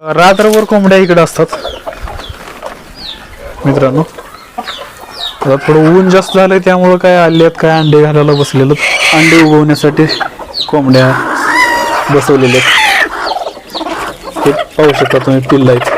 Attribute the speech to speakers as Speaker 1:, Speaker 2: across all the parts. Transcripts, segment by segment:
Speaker 1: रात्रभर कोंबड्या इकडे असतात. मित्रांनो आता थोडं ऊन जास्त झालंय त्यामुळं काय आले आहेत काय अंडे घालायला बसलेलं अंडे उगवण्यासाठी कोंबड्या बसवलेले ते पाहू शकता तुम्ही पिल्ला आहेत.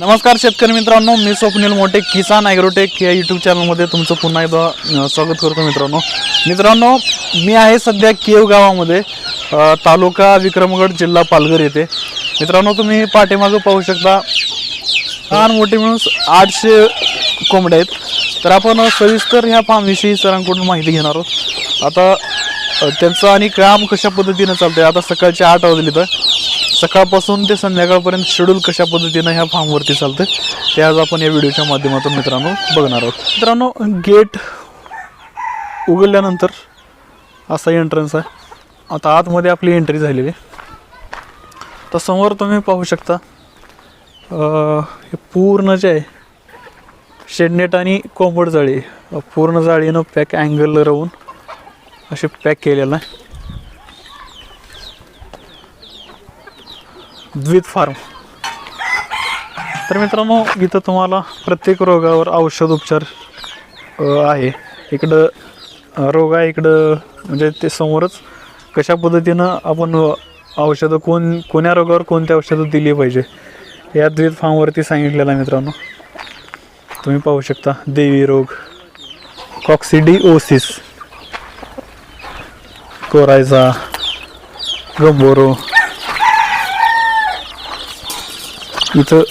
Speaker 1: नमस्कार शेतकरी मित्रांनो मी स्वप्नील मोठे किसान ॲग्रोटेक या यूट्यूब चॅनलमध्ये तुमचं पुन्हा एकदा स्वागत करतो मित्रांनो. मित्रांनो मी आहे सध्या केव गावामध्ये तालुका विक्रमगड जिल्हा पालघर येथे. मित्रांनो तुम्ही पाठीमागं पाहू शकता लहान मोठे मिळून आठशे कोंबड्या आहेत. तर आपण सविस्तर ह्या फार्मविषयी सरांकडून माहिती घेणार आहोत. आता त्यांचं आणि काम कशा पद्धतीनं चालतंय? आता सकाळचे आठ वाजले तर सकाळपासून ते संध्याकाळपर्यंत शेड्यूल कशा पद्धतीनं ह्या फार्मवरती चालतं ते आज आपण या व्हिडिओच्या माध्यमातून मित्रांनो बघणार आहोत. मित्रांनो गेट उघडल्यानंतर असा एंट्रन्स आहे. आता आतमध्ये आपली एंट्री झालेली आहे. तर समोर तुम्ही पाहू शकता हे पूर्ण जे आहे शेडनेट आणि कोंबड जाळी पूर्ण जाळीनं पॅक अँगल राहून असे पॅक केलेलं आहे. द्वित फार्म. तर मित्रांनो इथं तुम्हाला प्रत्येक रोगावर औषध उपचार आहे. इकडं रोग आहे इकडं म्हणजे ते समोरच कशा पद्धतीनं आपण औषधं कोण कोण्या रोगावर कोणत्या औषधं दिली पाहिजे या द्वित फार्मवरती सांगितलेलं आहे मित्रांनो. तुम्ही पाहू शकता देवी रोग कॉक्सिडिओसिस कोरायचा गंबोरो इथं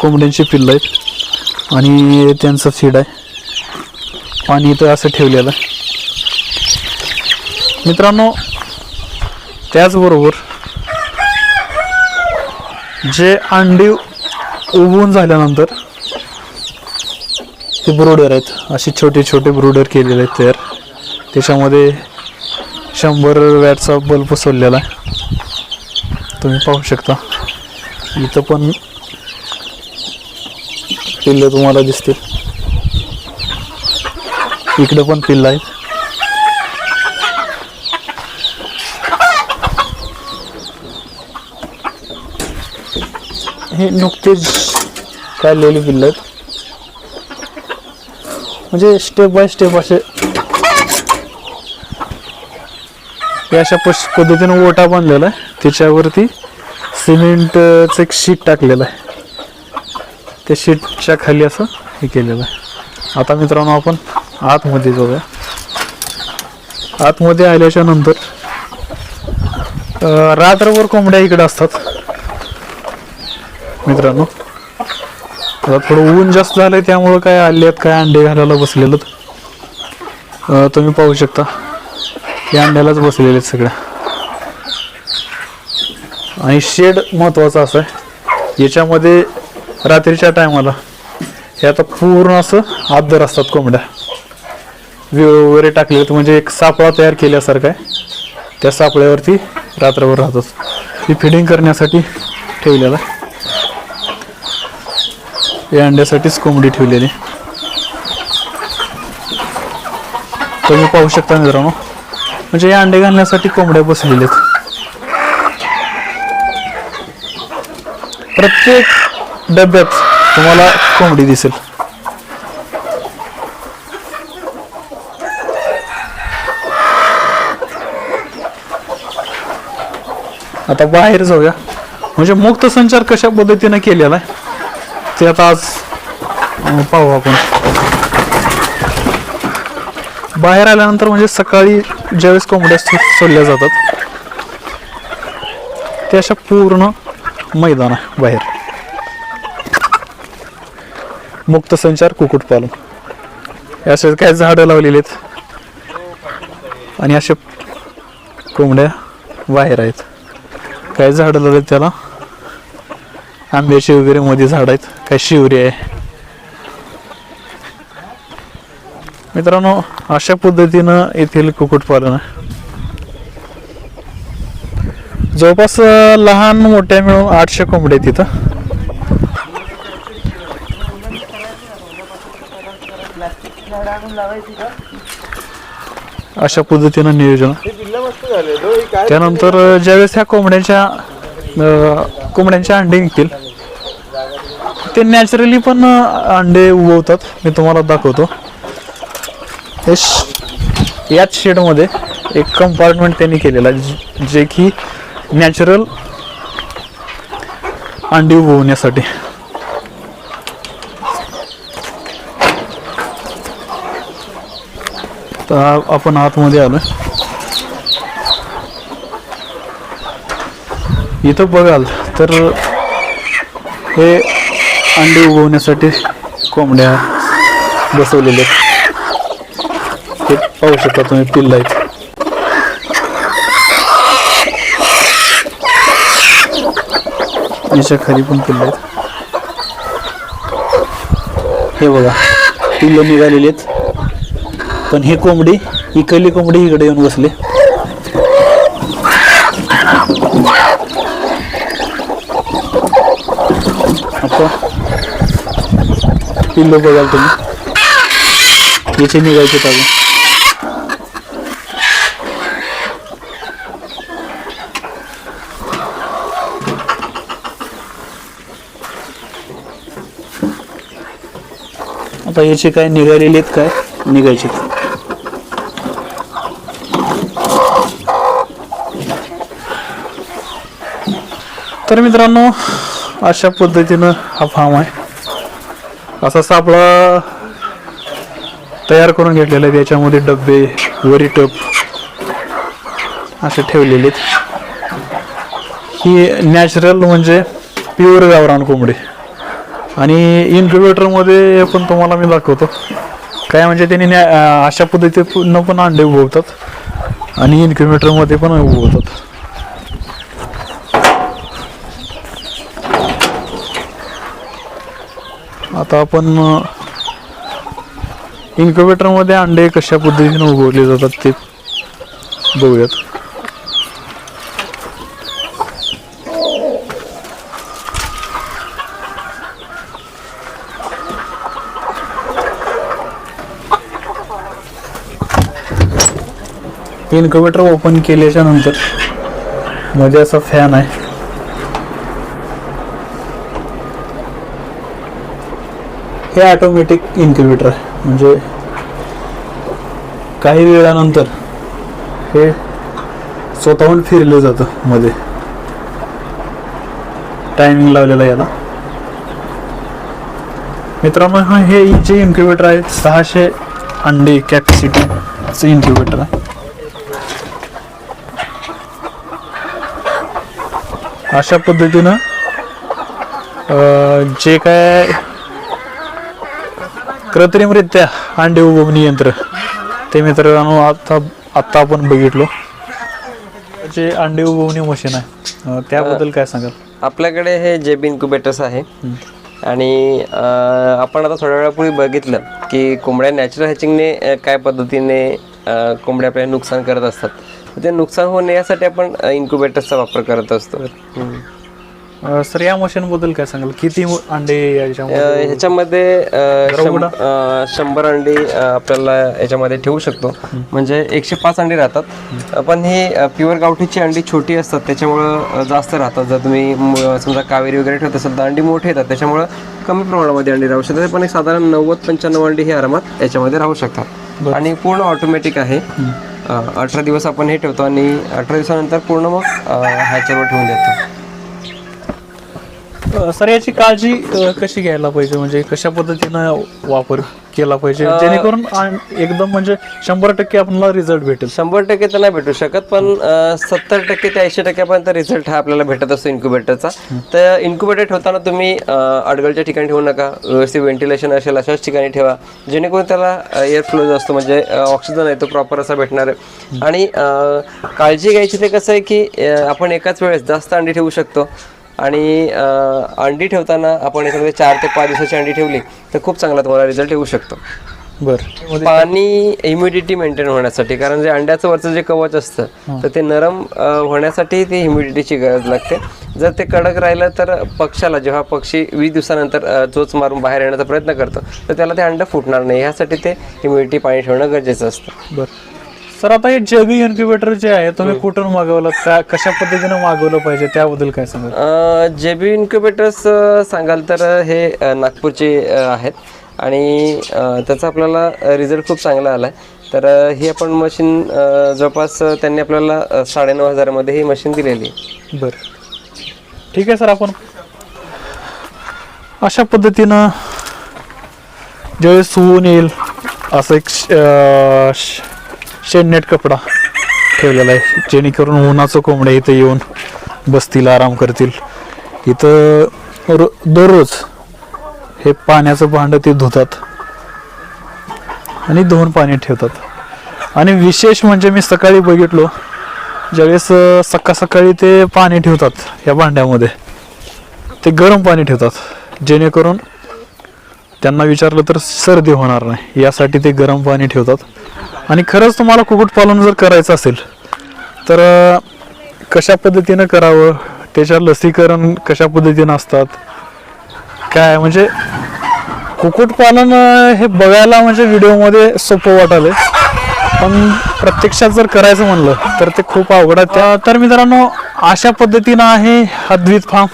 Speaker 1: कोंबड्यांची पिल्लं आहेत. आणि त्यांचं फीड आहे. पाणी इथं असं ठेवलेलं आहे. मित्रांनो त्याचबरोबर जे अंडी उगवून झाल्यानंतर ते ब्रोडर आहेत. असे छोटे छोटे ब्रोडर केलेले आहेत तयार. त्याच्यामध्ये शंभर वॅटचा बल्ब सोडलेला आहे. तुम्ही पाहू शकता. इथं पण पिल्लं तुम्हाला दिसतील. इकडं पण पिल्लं आहेत. हे नुकतेच काढलेली पिल्लं आहेत. म्हणजे स्टेप बाय स्टेप असे. अशा पश पद्धतीनं ओटा बांधलेला आहे. त्याच्यावरती सिमेंटचं एक शीट टाकलेलं आहे. त्या शीटच्या खाली असं हे केलेलं आहे. आता मित्रांनो आपण आतमध्ये जाऊया. आतमध्ये आल्याच्यानंतर रात्रभर कोंबड्या इकडे असतात. मित्रांनो आता थोडं ऊन जास्त झालंय त्यामुळं काय आले आहेत काय अंडे घालायला बसलेलं तुम्ही पाहू शकता या अंड्यालाच बसलेले आहेत सगळ्या. आणि शेड महत्त्वाचा असं आहे याच्यामध्ये रात्रीच्या टायमाला. हे आता पूर्ण असं आदर असतात कोंबड्या. विळ वगैरे टाकले म्हणजे एक सापळा तयार केल्यासारखा आहे. त्या सापळ्यावरती रात्रभर राहतात. ही फिडिंग करण्यासाठी ठेवलेलं. या अंड्यासाठीच कोंबडी ठेवलेली. तुम्ही पाहू शकता मित्रांनो. म्हणजे या अंडे घालण्यासाठी कोंबड्या बसलेल्या आहेत. प्रत्येक डब्यात तुम्हाला कोंबडी दिसेल. आता बाहेर जाऊया. म्हणजे मुक्त संचार कशा पद्धतीने केलेला आहे ते आता आज पाहू आपण. बाहेर आल्यानंतर म्हणजे सकाळी ज्यावेळेस कोंबड्या सोडल्या जातात ते अशा पूर्ण मैदान आहे बाहेर. मुक्त संचार कुक्कुटपालन असे काय झाडं लावलेली आहेत. आणि असे कोंबड्या बाहेर आहेत. काय झाडं लावलेत त्याला? आंब्याची वगैरे मध्ये झाड आहेत. काय शिवरी आहे. मित्रांनो अशा पद्धतीनं येथील कुक्कुटपालन आहे. जवळपास लहान मोठ्या मिळून आठशे कोंबड्या तिथं अशा पद्धतीनं नियोजन. त्यानंतर ज्यावेळेस ह्या कोंबड्यांच्या कोंबड्यांच्या अंडे निघतील ते नॅचरली पण अंडे उगवतात. मी तुम्हाला दाखवतो. याच शेडमध्ये एक कंपार्टमेंट त्यांनी केलेला जे की नॅचरल अंडी उगवण्यासाठी. तर आपण आतमध्ये आलो इथं बघाल तर हे अंडी उगवण्यासाठी कोंबड्या बसवलेले आहेत. हे पाहू शकता तुम्ही पिल्ल आहेत. याच्या खाली पण पिल्ल आहेत. हे बघा पिल्लं निघालेली आहेत. पण ही कोंबडी इकडली कोंबडी इकडे येऊन बसली. आता बघाल तुम्ही. याचे निघायचे पाहिजे आता याचे काय निघालेले आहेत काय? निघायचे तर मित्रांनो अशा पद्धतीनं हा फार्म आहे. असा सापळा तयार करून घेतलेला आहे. त्याच्यामध्ये डबे वरी टप असे ठेवलेले आहेत. ही नॅचरल म्हणजे प्युअर गावरान कोंबडी. आणि इन्क्युबेटरमध्ये पण तुम्हाला मी दाखवतो. काय म्हणजे त्यांनी न्या- अशा पद्धतीनं पण अंडे उगवतात आणि इन्क्युबेटरमध्ये पण उगवतात. आता आपण इन्क्युबेटरमध्ये अंडे कशा पद्धतीने उगवले जातात ते बघूयात. इन्क्युबेटर ओपन केल्याच्यानंतरमध्ये असा फॅन आहे. हे ऑटोमॅटिक इन्क्युबेटर आहे. म्हणजे काही वेळानंतर हे स्वतःहून फिरलं जातं मध्ये. टायमिंग लावलेला याला. मित्रांनो हा हे जे इन्क्युबेटर आहे. सहाशे अंडे कॅपॅसिटीचं इन्क्युबेटर आहे. अशा पद्धतीनं जे काय कृत्रिमरित्या अंडे उगवणी यंत्र. ते मित्रांनो आता आत्ता आपण बघितलो. जे अंडे उगवणी मशीन आहे. त्याबद्दल काय सांगाल?
Speaker 2: आपल्याकडे हे जेब इन्क्युबेटर्स आहे. आणि आपण आता थोड्या वेळापूर्वी बघितलं की कोंबड्या नॅचरल हॅचिंगने काय पद्धतीने कोंबड्या आपल्याला नुकसान करत असतात. ते नुकसान होऊ नये यासाठी आपण इन्क्युबेटर्सचा वापर करत असतो.
Speaker 1: अं, सर या मशीन बद्दल काय सांगाल? किती अंडे याच्यामध्ये?
Speaker 2: अं, ह्याच्यामध्ये अं, शं- अं, शंभर अंडी अं, आपल्याला याच्यामध्ये ठेवू शकतो. म्हणजे एकशे पाच अंडी राहतात. पण ही प्युअर गावठीची अंडी छोटी असतात त्याच्यामुळं अं, जास्त राहतात. जर तुम्ही म- समजा कावेरी वगैरे ठेवत असाल तर अंडी मोठी येतात. त्याच्यामुळं कमी प्रमाणामध्ये अंडी राहू शकतात. पण एक साधारण नव्वद पंच्याण्णव अंडी ही आरामात याच्यामध्ये राहू शकतात. आणि पूर्ण ऑटोमॅटिक आहे. अं, अठरा दिवस आपण हे ठेवतो आणि अठरा दिवसानंतर पूर्ण मग ह्याच्यावर ठेवून देतो.
Speaker 1: अं, सर याची काळजी अं, कशी घ्यायला पाहिजे? म्हणजे कशा पद्धतीनं वापर केला पाहिजे? जेणेकरून एकदम म्हणजे शंभर टक्के आपल्याला रिझल्ट भेटेल.
Speaker 2: शंभर टक्के तर नाही भेटू शकत पण सत्तर टक्के ते ऐंशी टक्क्यापर्यंत रिझल्ट हा आपल्याला भेटत असतो इन्क्युबेटरचा तर इन्क्युबेटर ठेवताना तुम्ही अं, अडगळच्या ठिकाणी ठेवू नका व्यवस्थित व्हेंटिलेशन असेल अशाच ठिकाणी ठेवा. जेणेकरून त्याला एअर फ्लो जो असतो म्हणजे ऑक्सिजन आहे तो प्रॉपर असा भेटणार आहे. आणि अं, काळजी घ्यायची ते कसं आहे की अं, आपण एकाच वेळेस जास्त अंडी ठेवू शकतो. आणि अंडी ठेवताना आपण याच्यामध्ये चार ते पाच दिवसाची अंडी ठेवली तर खूप चांगला तुम्हाला रिझल्ट येऊ शकतो.
Speaker 1: बर.
Speaker 2: पाणी ह्युमिडिटी मेंटेन होण्यासाठी कारण जे अंड्याचं वरचं जे कवच असतं तर ते नरम होण्यासाठी ती ह्युमिडिटीची गरज लागते. जर ते कडक राहिलं तर पक्षाला जेव्हा पक्षी वीस दिवसानंतर चोच मारून बाहेर येण्याचा प्रयत्न करतो तर त्याला ते अंड फुटणार नाही. ह्यासाठी ते ह्युमिडिटी पाणी ठेवणं गरजेचं असतं.
Speaker 1: बर. सर आता हे जैविक इन्क्युबेटर जे आहे तुम्ही कुठून मागवलं? का कशा पद्धतीनं मागवलं पाहिजे? त्याबद्दल काय सांगाल?
Speaker 2: जे बी इन्क्युबेटर्स सांगाल तर हे अ, नागपूरचे अ, आहेत. आणि अ, त्याचा आपल्याला रिझल्ट खूप चांगला आला आहे तर अ, ही आपण मशीन जवळपास अ, त्यांनी आपल्याला अ, साडेनऊ हजारामध्ये ही मशीन दिलेली आहे.
Speaker 1: बर. ठीक आहे सर आपण अशा पद्धतीनं ज्यावेळेस ऊन येईल असं एक श- अं, श- शेडनेट कपडा ठेवलेला आहे. जेणेकरून उन्हाचं कोंबड्या इथं येऊन बसतील आराम करतील. इथं रो दररोज हे पाण्याचं भांडं ते धुतात आणि धुवून पाणी ठेवतात. आणि विशेष म्हणजे मी सकाळी बघितलो ज्यावेळेस सकाळ सकाळी ते पाणी ठेवतात या भांड्यामध्ये. ते गरम पाणी ठेवतात. जेणेकरून त्यांना विचारलं तर सर्दी होणार नाही. यासाठी ते गरम पाणी ठेवतात. आणि खरंच तुम्हाला कुक्कुटपालन जर करायचं असेल तर कशा पद्धतीनं करावं? त्याच्या लसीकरण कशा पद्धतीनं असतात? काय? म्हणजे कुक्कुटपालन हे बघायला म्हणजे व्हिडिओमध्ये सोपं वाटालं पण प्रत्यक्षात जर करायचं म्हणलं तर ते खूप अवघड आहे. त्या तर मित्रांनो अशा पद्धतीनं आहे हा द्वित फार्म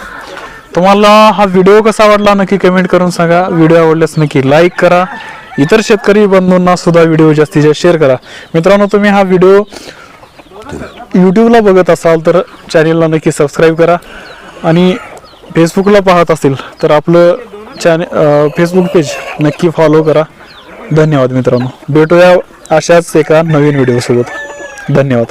Speaker 1: तुम्हाला हा व्हिडिओ कसा वाटला नक्की कमेंट करून सांगा. व्हिडिओ आवडल्यास नक्की लाईक करा. इतर शेतकरी बंधूंना सुद्धा व्हिडिओ जास्तीत जास्त शेअर करा. मित्रांनो तुम्ही हा व्हिडिओ यूट्यूबला बघत असाल तर चॅनेलला नक्की सबस्क्राईब करा. आणि फेसबुकला पाहत असेल तर आपलं चॅने फेसबुक पेज नक्की फॉलो करा. धन्यवाद मित्रांनो. भेटूया अशाच एका नवीन व्हिडिओसोबत धन्यवाद.